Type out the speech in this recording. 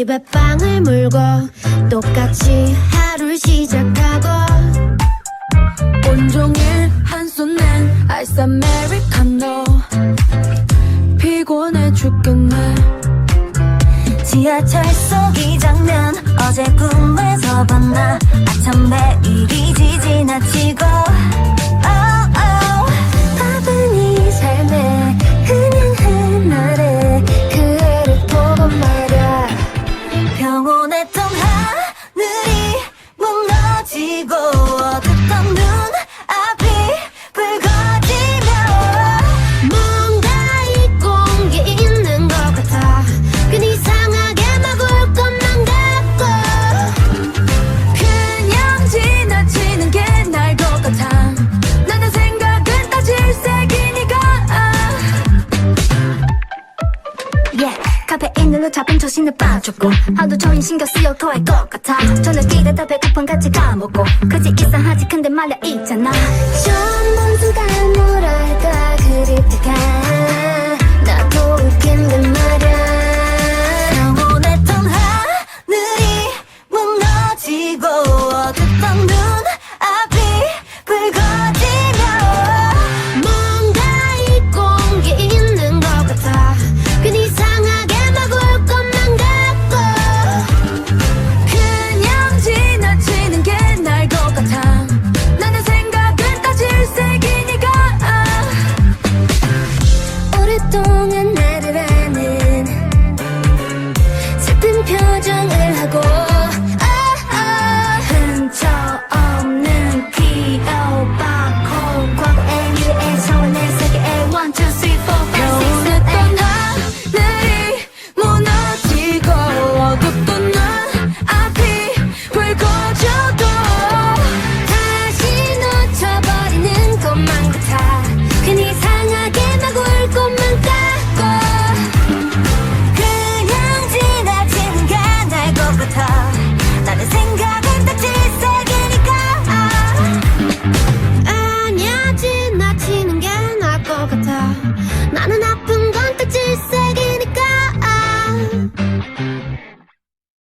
입에 빵을 물고 똑같이 하루를 시작하고 온종일 한손엔 아이스 아메리카노 피곤해 죽겠네. 지하철 속 이 장면 어제 꿈에서 봤나? 아참 매일이지 지나치고 했던 하늘이 무너지고 카페인으로 잡은 조신을 빠졌고 하도 종일 신경 쓰여 토할 것 같아. 저녁 기대다 배고픈 같이 까먹고 그지 이상하지. 근데 말야 있잖아. 전부 long and